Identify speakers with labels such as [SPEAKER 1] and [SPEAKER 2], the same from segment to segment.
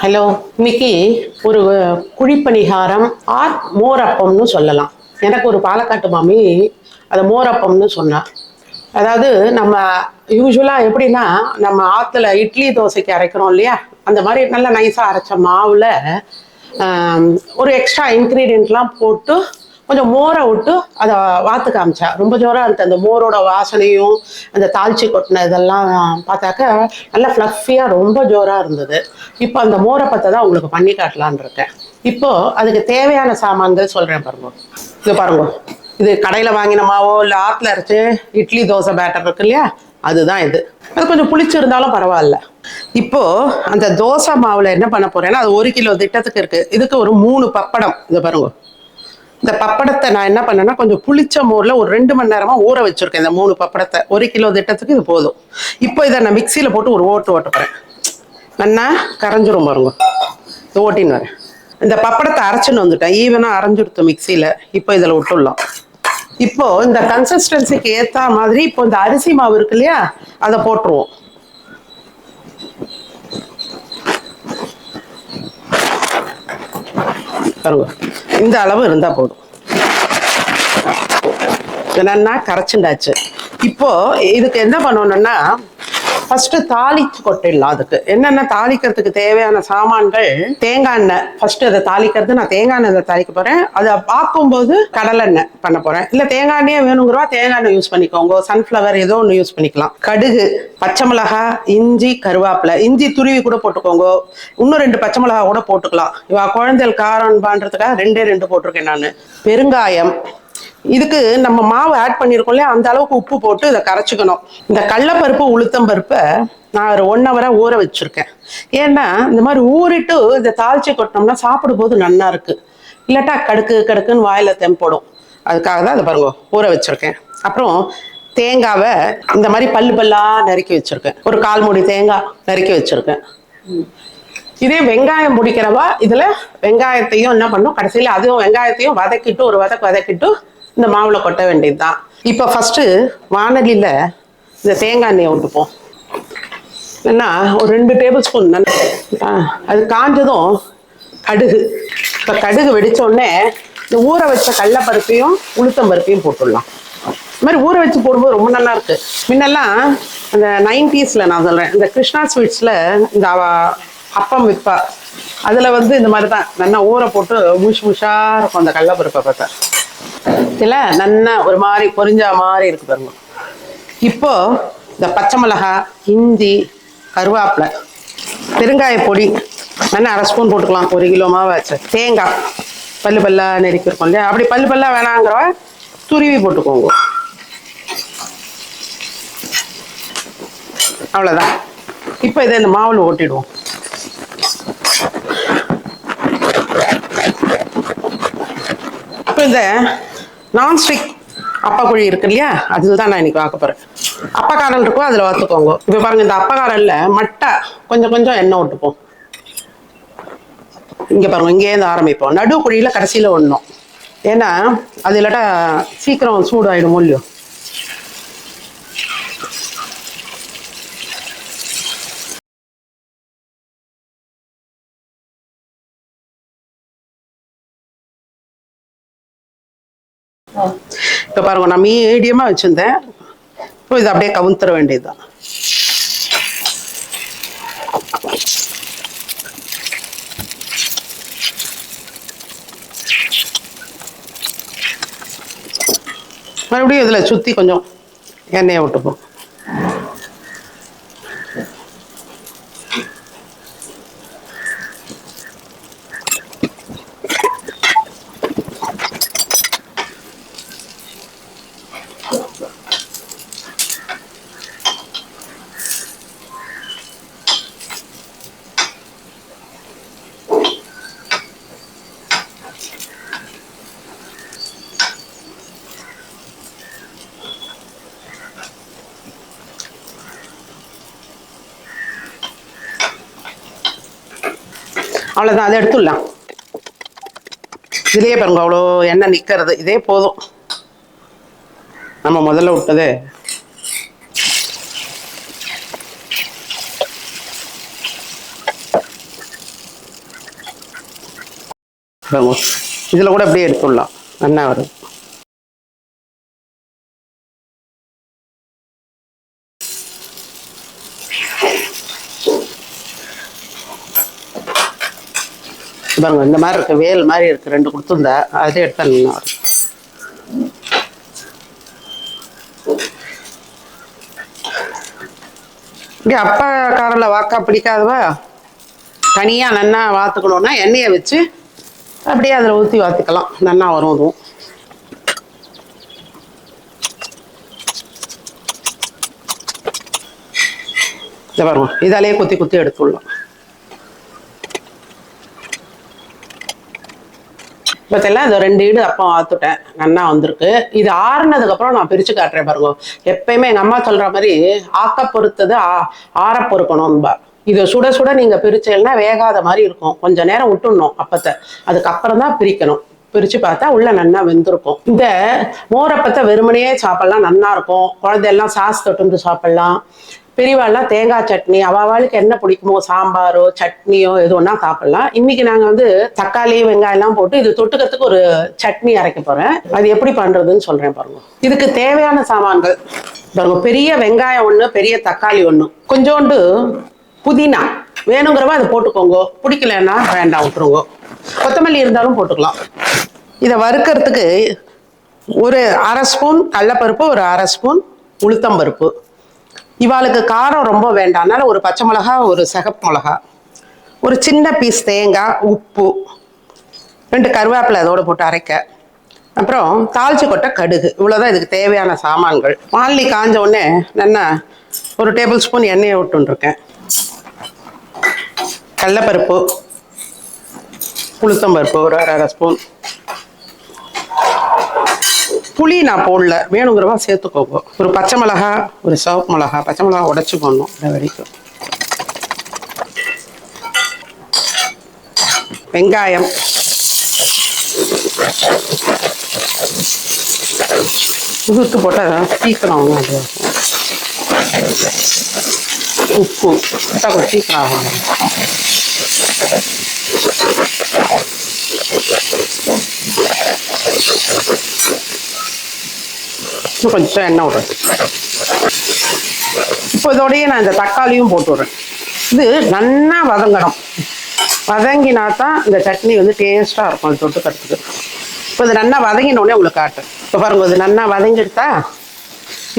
[SPEAKER 1] Hello இன்னைக்கு ஒரு குழிப்பணிகாரம் R மோரப்பம்னு சொல்லலாம். எனக்கு ஒரு பாலக்காட்டு மாமி அதை மோரப்பம்னு சொன்னான் அதாவது நம்ம யூஸ்வலாக எப்படின்னா நம்ம ஆற்றுல இட்லி தோசைக்கு அரைக்கிறோம் இல்லையா? அந்த மாதிரி நல்லா நைஸாக அரைச்ச மாவில் ஒரு எக்ஸ்ட்ரா இன்க்ரீடியண்ட்லாம் போட்டு கொஞ்சம் மோரை விட்டு அதை வாத்து காமிச்சா ரொம்ப ஜோராக இருந்துச்சு. அந்த மோரோட வாசனையும் அந்த தாளிச்சு கொட்டின இதெல்லாம் பார்த்தாக்க நல்லா ஃப்ளஃபியாக ரொம்ப ஜோராக இருந்தது. இப்போ அந்த மோரை பத்தை தான் உங்களுக்கு பண்ணி காட்டலான் இருக்கேன். இப்போ அதுக்கு தேவையான சாமான்கள் சொல்கிறேன் பாருங்க. இது பாருங்க. இது கடையில் வாங்கின மாவோ இல்லை ஆற்றுல அரைச்சு இட்லி தோசை பேட்டர் இருக்கு இல்லையா? அதுதான் இது. அது கொஞ்சம் புளிச்சிருந்தாலும் பரவாயில்ல. இப்போ அந்த தோசை மாவில் என்ன பண்ண போறேன்னா அது ஒரு கிலோ திட்டத்துக்கு இருக்கு. இதுக்கு ஒரு மூணு பப்படம். இதை பாருங்க. இந்த பப்படத்தை நான் என்ன பண்ணேன்னா கொஞ்சம் புளிச்ச மோரில் ஒரு ரெண்டு மணி நேரமா ஊற வச்சிருக்கேன் இந்த மூணு பப்படத்தை. ஒரு கிலோ திட்டத்துக்கு இது போதும். இப்போ இதை நான் மிக்சியில் போட்டு ஒரு ஓட்டு ஓட்ட போறேன். நல்லா கரைஞ்சிரும் பாருங்க. இது ஓட்டின்னு வரேன். இந்த பப்படத்தை அரைச்சுன்னு வந்துட்டேன். ஈவனாக அரைஞ்சிடுத்து மிக்சியில். இப்போ இதில் விட்டுடலாம். இப்போ இந்த கன்சிஸ்டன்சிக்கு ஏற்ற மாதிரி இப்போ இந்த அரிசி மாவு இருக்கு இல்லையா அதை போட்டுருவோம். பாருங்க. இந்த அளவு இருந்தால் போதும். என்னன்னா கரைச்சுண்டாச்சு. இப்போ இதுக்கு என்ன பண்ணணும்னா ஃபர்ஸ்ட் தாளிச்சு கொட்டிடலாம் அதுக்கு என்னென்ன தாளிக்கிறதுக்கு தேவையான சாமான்கள்? தேங்காய் எண்ணெய். ஃபர்ஸ்ட் அதை தாளிக்கிறது. நான் தேங்காய் எண்ணெய் தாளிக்க போறேன். அதை பார்க்கும்போது கடலெண்ணெய் பண்ண போறேன். இல்லை தேங்காய் எண்ணெயே வேணுங்கிறவா தேங்காய் எண்ணெய் யூஸ் பண்ணிக்கோங்க. சன்ஃப்ளவர் ஏதோ ஒன்று யூஸ் பண்ணிக்கலாம். கடுகு பச்சை மிளகாய் இஞ்சி கருவேப்பிலை. இஞ்சி துருவி கூட போட்டுக்கோங்க. இன்னும் ரெண்டு பச்சை மிளகா கூட போட்டுக்கலாம். இவா குழந்தைகள் காரம் பண்ணுறதுக்காக ரெண்டே ரெண்டு போட்டிருக்கேன் நான். பெருங்காயம் இதுக்கு நம்ம மாவு ஆட் பண்ணியிருக்கோம் இல்லையா? அந்த அளவுக்கு உப்பு போட்டு இதை கரைச்சிக்கணும். இந்த கடலப்பருப்பு உளுத்தம் பருப்பை நான் ஒரு ஒன் ஹவராக ஊற வச்சிருக்கேன். ஏன்னா இந்த மாதிரி ஊறிட்டு இதை தாளிச்சு கொட்டினோம்னா சாப்பிடும்போது நல்லா இருக்கு. இல்லாட்டா கடுக்கு கடுக்குன்னு வாயில தெம்போடும். அதுக்காக தான் அதை பாருங்க ஊற வச்சிருக்கேன். அப்புறம் தேங்காவை இந்த மாதிரி பல்லு பல்லா நறுக்கி வச்சிருக்கேன். ஒரு கால் மூடி தேங்காய் நறுக்கி வச்சிருக்கேன். இதே வெங்காயம் பிடிக்கிறவா இதுல வெங்காயத்தையும் என்ன பண்ணும் கடைசியில அதுவும் வெங்காயத்தையும் வதக்கிட்டு ஒரு வதக்கு வதக்கிட்டு இந்த மாவுல கொட்ட வேண்டியதுதான். இப்போ ஃபர்ஸ்ட் வானலியில இந்த தேங்காய் எண்ணெயை விட்டுப்போம் என்ன ஒரு ரெண்டு டேபிள் ஸ்பூன் அது காஞ்சதும் கடுகு. இப்போ கடுகு வெடிச்ச உடனே இந்த ஊற வச்ச கடலப்பருப்பையும் உளுத்தம் பருப்பையும் போட்டுடலாம். இந்த மாதிரி ஊற வச்சு போடும்போது ரொம்ப நல்லா இருக்கு. முன்னெல்லாம் அந்த நைன்டிஸ்ல நான் சொல்றேன் இந்த கிருஷ்ணா ஸ்வீட்ஸ்ல இந்த அப்பம் விற்பா. அதுல வந்து இந்த மாதிரி தான் நல்லா ஊற போட்டு முஷ் முஷா இருக்கும் அந்த கடலப்பருப்பை பார்த்தா. இதுல நல்லா ஒரு மாதிரி பொரிஞ்ச மாதிரி இருக்கு பாருங்க. இப்போ இந்த பச்சை மிளகாய் இஞ்சி கருவேப்பிலை பெருங்காய பொடி நல்லா அரை ஸ்பூன் போட்டுக்கலாம் ஒரு கிலோ மாவு வச்சு தேங்காய் பல்லு பல்லா நெருக்கிருக்கோம் இல்லையா? அப்படி பல்லு பல்லா வேணாங்கிறவ துருவி போட்டுக்கோங்க. அவ்வளோதான் இப்போ இதை இந்த மாவில் ஓட்டிடுவோம். இப்போ இந்த நான்ஸ்டிக் அப்பாக்குழி இருக்கு இல்லையா அதில் தான் நான் இன்னைக்கு பார்க்க போகிறேன் அப்பக்காரல் இருக்கும் அதில் வறுத்துக்கோங்க. இப்போ பாருங்க இந்த அப்பக்காரல்ல மட்டை கொஞ்சம் கொஞ்சம் எண்ணெய் விட்டுப்போம் இங்கே பாருங்க இங்கேருந்து ஆரம்பிப்போம். நடு குழியில் கடைசியில் ஒன்றும் ஏன்னா அது இல்லாட்டா சீக்கிரம் சூடாயிடும் இல்லையோ? இப்போ பாருங்க நான் மீடியமாக வச்சுருந்தேன். இப்போ இதை அப்படியே கவுந்துற வேண்டியதுதான். மறுபடியும் இதில் சுற்றி கொஞ்சம் எண்ணெயை விட்டுப்போம். அவ்வளோதான் அதை எடுத்துடலாம். இதே பாருங்க அவ்வளோ எண்ணெய் நிற்கிறது இதே போதும். நம்ம முதல்ல விட்டது. இதில் கூட அப்படியே எடுத்துடலாம். என்ன வரும். பாருங்க இந்த மாதிரி இருக்கு வேல் மாதிரி இருக்கு ரெண்டு கொடுத்துருந்தா அதே எடுத்து நல்லா அப்பா காரில் வாக்கா பிடிக்காதவா? தனியாக நன்னா வாத்துக்கணும்னா எண்ணெயை வச்சு அப்படியே அதில் ஊற்றி வாத்துக்கலாம். நன்னா வரும் அதுவும். இதை பாருங்க இதாலேயே குத்தி குத்தி எடுத்துடலாம். பார்த்தீங்களா இந்த ரெண்டு ஈடு அப்போ ஆத்துட்டேன். நன்னா வந்திருக்கு. இது ஆறுனதுக்கப்புறம் நான் பிரித்து காட்டுறேன் பாருங்க. எப்பயுமே எங்கள் அம்மா சொல்கிற மாதிரி ஆக்க பொறுத்தது ஆ ஆற பொறுக்கணும்பா. இதை சுட சுட நீங்கள் பிரிச்சேன்னா வேகாத மாதிரி இருக்கும். கொஞ்ச நேரம் விட்டுடணும் அப்பத்தை. அதுக்கப்புறம் தான் பிரிக்கணும். பிரித்து பார்த்தா உள்ள நன்னா வெந்திருக்கும். இந்த மோரப்பத்தை வெறுமனையே சாப்பிடலாம் நன்னா இருக்கும். குழந்தையெல்லாம் சாஸ் தொட்டு சாப்பிடலாம். பெரியவாள்லாம் தேங்காய் சட்னி அவாவாளுக்கு என்ன பிடிக்குமோ சாம்பாரோ சட்னியோ எது சாப்பிடலாம். இன்னைக்கு நாங்கள் வந்து தக்காளி வெங்காயம்லாம் போட்டு இது தொட்டுக்கிறதுக்கு ஒரு சட்னி அரைக்க போகிறேன் அது எப்படி பண்ணுறதுன்னு சொல்கிறேன் பாருங்க. இதுக்கு தேவையான சாமான்கள் பாருங்க பெரிய வெங்காயம் ஒன்று பெரிய தக்காளி ஒன்று கொஞ்சோண்டு புதினா. வேணுங்கிறவ அதை போட்டுக்கோங்க. பிடிக்கலன்னா வேண்டாம் விட்டுருங்க. கொத்தமல்லி இருந்தாலும் போட்டுக்கலாம். இதை வறுக்கிறதுக்கு ஒரு அரை ஸ்பூன் கடலப்பருப்பு ஒரு அரை ஸ்பூன் உளுத்தம்பருப்பு இவாளுக்கு காரம் ரொம்ப வேண்டாம். அதனால் ஒரு பச்சை மிளகா ஒரு சிகப்பு மிளகா ஒரு சின்ன பீஸ் தேங்காய் உப்பு ரெண்டு கருவேப்பிலை அதோட போட்டு அரைக்க. அப்புறம் தாளிச்சு கொட்டை கடுகு. இவ்வளோதான் இதுக்கு தேவையான சாமான்கள். வானலி காஞ்ச உடனே நல்லா ஒரு டேபிள் ஸ்பூன் எண்ணெயை விட்டுருக்கேன் கடலப்பருப்பு உளுத்தம்பருப்பு ஒரு அரை அரை ஸ்பூன் புளி நான் போடல. வேணுங்கிறவா சேர்த்துக்கோங்க ஒரு பச்சை மிளகா ஒரு சிவப்பு மிளகா பச்சை மிளகா உடச்சி போடணும் இந்த வரைக்கும். வெங்காயம். உதுத்து போட்டால் சீக்கிரம் ஆகும் அது. உப்பு. போட்டால் கொஞ்சம் சீக்கிரம் ஆகும் இன்னும் கொஞ்சம் எண்ணெய் விட்றேன் இப்போ இதோடையே நான் இந்த தக்காளியும் போட்டு விட்றேன். இது நல்லா வதங்கணும். வதங்கினா தான் இந்த சட்னி வந்து டேஸ்ட்டாக இருக்கும். அது தொட்டுக்கிறதுக்கு இப்போ இது நல்லா வதங்கினோடனே உங்களுக்கு காட்டு. இப்போ பாருங்க இது நல்லா வதங்கிடுதா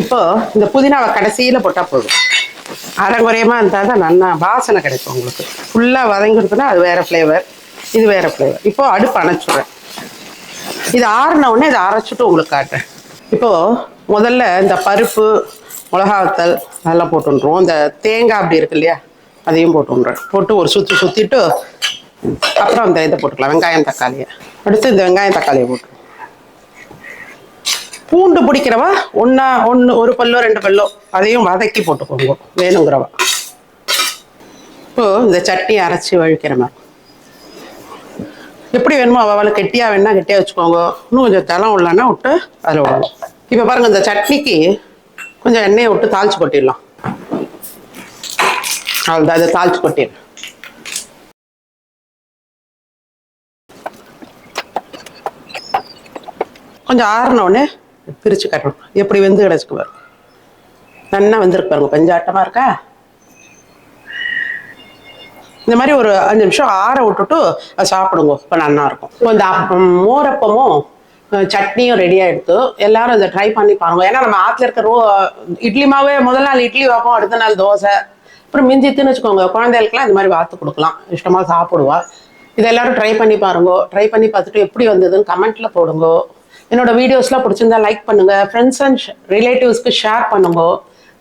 [SPEAKER 1] இப்போ இந்த புதினாவை கடைசியில் போட்டால் போதும். அரைங்குறையமாக இருந்தால் தான் நல்லா வாசனை கிடைக்கும் உங்களுக்கு. ஃபுல்லாக வதங்கிடுதுன்னா அது வேறு ஃப்ளேவர் இது வேறு ஃப்ளேவர் இப்போது அடுப்பு அணைச்சிடுறேன். இது ஆறின உடனே இதை அரைச்சிட்டு உங்களுக்கு காட்டுறேன். இப்போது முதல்ல இந்த பருப்பு மிளகாத்தல் அதெல்லாம் போட்டுருவோம் இந்த தேங்காய் அப்படி இருக்கு இல்லையா அதையும் போட்டுன்றேன் போட்டு ஒரு சுற்றி சுற்றிட்டு அப்புறம் அந்த இதை போட்டுக்கலாம் வெங்காயம் தக்காளியை. அடுத்து இந்த வெங்காயம் தக்காளியை போட்டு பூண்டு பிடிக்கிறவா? ஒன்றா ஒன்று ஒரு பல்லோ ரெண்டு பல்லோ அதையும் வதக்கி போட்டுக்கோங்க வேணுங்கிறவா. இப்போது இந்த சட்னி அரைச்சி வழிக்கிற மாதிரி. எப்படி வேணுமோ அவள் கெட்டியாக வேணா கெட்டியாக வச்சுக்கோங்க. இன்னும் கொஞ்சம் தளம் உள்ளனா விட்டு அதில் விடணும். இப்போ பாருங்க இந்த சட்னிக்கு கொஞ்சம் எண்ணெயை விட்டு தாளிச்சு கொட்டிடலாம். அவ்வளோதான் அதை தாளிச்சு கொட்டிடு கொஞ்சம் ஆறினோடனே பிரித்து கட்டணும். எப்படி வெந்து கிடச்சிக்கு பாருங்க. நல்லா வெந்திருக்கு பாருங்க. பஞ்சாட்டமாக இருக்கா? இந்த மாதிரி ஒரு அஞ்சு நிமிஷம் ஆற விட்டுட்டு சாப்பிடுங்க. இப்போ நல்லா இருக்கும். இப்போ இந்த அப்பம், மோரப்பமும் சட்னியும் ரெடி ஆயிடுத்து எல்லாரும் இதை ட்ரை பண்ணி பாருங்க. ஏன்னா நம்ம ஆற்றுல இருக்கிற ரோ இட்லி மாவே முதல் நாள் இட்லி வைப்போம் அடுத்த நாள் தோசை. அப்புறம் மிஞ்சித்துன்னு வச்சுக்கோங்க. குழந்தைகளுக்குலாம் இந்த மாதிரி வாத்து கொடுக்கலாம். இஷ்டமாக சாப்பிடுவா. இதை எல்லாரும் ட்ரை பண்ணி பாருங்க. ட்ரை பண்ணி பார்த்துட்டு எப்படி வந்ததுன்னு கமெண்ட்ல போடுங்க. என்னோட வீடியோஸ்லாம் பிடிச்சிருந்தா லைக் பண்ணுங்க. ஃப்ரெண்ட்ஸ் அண்ட் ரிலேட்டிவ்ஸ்க்கு ஷேர் பண்ணுங்க.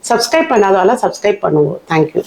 [SPEAKER 1] சப்ஸ்கிரைப் பண்ணாதால சப்ஸ்கிரைப் பண்ணுங்க. Thank you